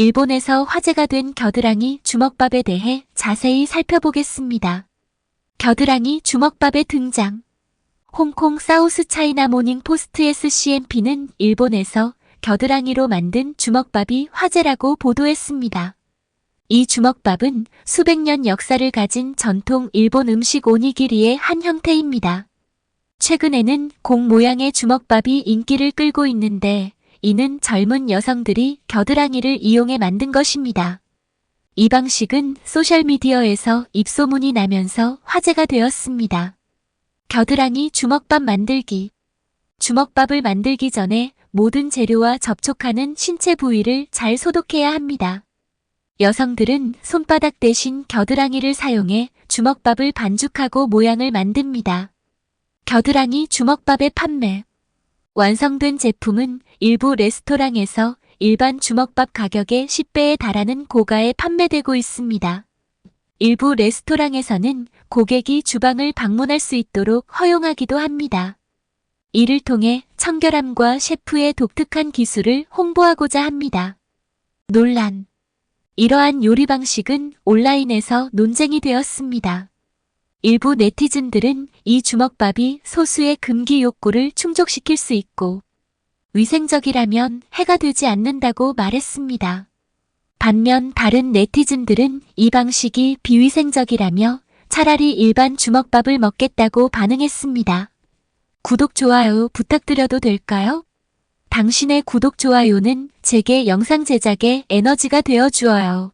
일본에서 화제가 된 겨드랑이 주먹밥에 대해 자세히 살펴보겠습니다. 겨드랑이 주먹밥의 등장. 홍콩 사우스 차이나 모닝 포스트 SCMP는 일본에서 겨드랑이로 만든 주먹밥이 화제라고 보도했습니다. 이 주먹밥은 수백 년 역사를 가진 전통 일본 음식 오니기리의 한 형태입니다. 최근에는 공 모양의 주먹밥이 인기를 끌고 있는데 이는 젊은 여성들이 겨드랑이를 이용해 만든 것입니다. 이 방식은 소셜미디어에서 입소문이 나면서 화제가 되었습니다. 겨드랑이 주먹밥 만들기. 주먹밥을 만들기 전에 모든 재료와 접촉하는 신체 부위를 잘 소독해야 합니다. 여성들은 손바닥 대신 겨드랑이를 사용해 주먹밥을 반죽하고 모양을 만듭니다. 겨드랑이 주먹밥의 판매. 완성된 제품은 일부 레스토랑에서 일반 주먹밥 가격의 10배에 달하는 고가에 판매되고 있습니다. 일부 레스토랑에서는 고객이 주방을 방문할 수 있도록 허용하기도 합니다. 이를 통해 청결함과 셰프의 독특한 기술을 홍보하고자 합니다. 논란. 이러한 요리 방식은 온라인에서 논쟁이 되었습니다. 일부 네티즌들은 이 주먹밥이 소수의 금기 욕구를 충족시킬 수 있고 위생적이라면 해가 되지 않는다고 말했습니다. 반면 다른 네티즌들은 이 방식이 비위생적이라며 차라리 일반 주먹밥을 먹겠다고 반응했습니다. 구독, 좋아요 부탁드려도 될까요? 당신의 구독, 좋아요는 제게 영상 제작에 에너지가 되어 주어요.